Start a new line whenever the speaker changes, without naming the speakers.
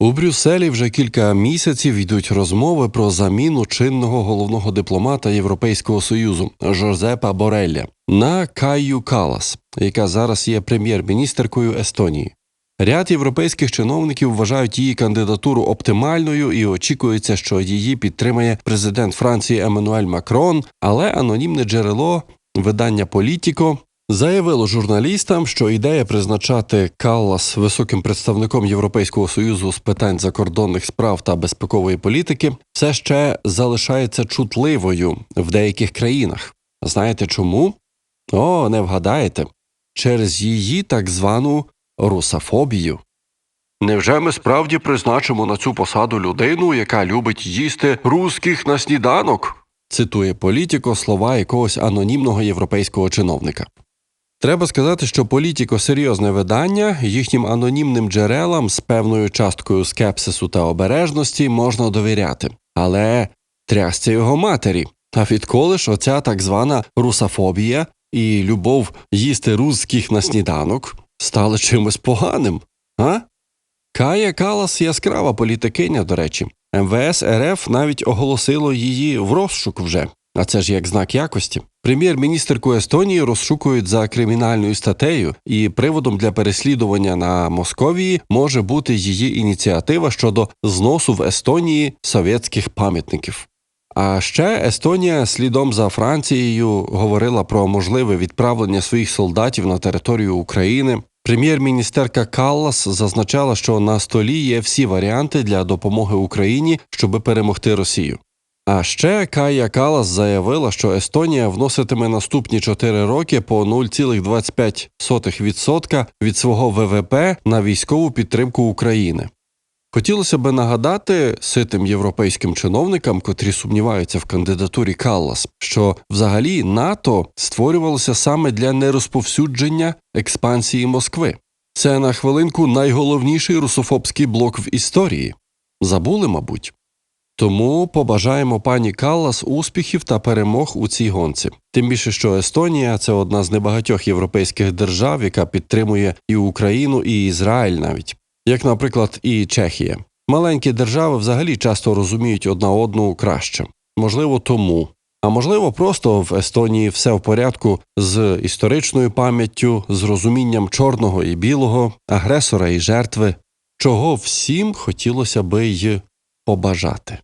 У Брюсселі вже кілька місяців йдуть розмови про заміну чинного головного дипломата Європейського союзу Жозепа Борелля на Каю Калас, яка зараз є прем'єр-міністеркою Естонії. Ряд європейських чиновників вважають її кандидатуру оптимальною і очікується, що її підтримає президент Франції Еммануель Макрон, але анонімне джерело видання Політіко заявило журналістам, що ідея призначати Каллас високим представником Європейського союзу з питань закордонних справ та безпекової політики все ще залишається чутливою в деяких країнах. Знаєте чому? О, не вгадаєте, через її так звану русофобію. Невже ми справді призначимо на цю посаду людину, яка любить їсти русських на сніданок? цитує політико слова якогось анонімного європейського чиновника. Треба сказати, що політико серйозне видання, їхнім анонімним джерелам з певною часткою скепсису та обережності можна довіряти. Але трясця його матері. А відколи ж оця так звана русофобія і любов їсти русських на сніданок стали чимось поганим? А? Кая Калас яскрава політикиня, до речі. МВС РФ навіть оголосило її в розшук вже. А це ж як знак якості. Прем'єр-міністерку Естонії розшукують за кримінальною статтею, і приводом для переслідування на Московії може бути її ініціатива щодо зносу в Естонії совєтських пам'ятників. А ще Естонія слідом за Францією говорила про можливе відправлення своїх солдатів на територію України. Прем'єр-міністерка Каллас зазначала, що на столі є всі варіанти для допомоги Україні, щоб перемогти Росію. А ще Кая Калас заявила, що Естонія вноситиме наступні 4 роки по 0,25% від свого ВВП на військову підтримку України. Хотілося би нагадати ситим європейським чиновникам, котрі сумніваються в кандидатурі Каллас, що взагалі НАТО створювалося саме для нерозповсюдження експансії Москви. Це на хвилинку найголовніший русофобський блок в історії. Забули, мабуть. Тому побажаємо пані Каллас успіхів та перемог у цій гонці. Тим більше, що Естонія це одна з небагатьох європейських держав, яка підтримує і Україну, і Ізраїль навіть, як, наприклад, і Чехія. Маленькі держави взагалі часто розуміють одна одну краще. Можливо, тому. А можливо, просто в Естонії все в порядку з історичною пам'яттю, з розумінням чорного і білого, агресора і жертви, чого всім хотілося би й побажати.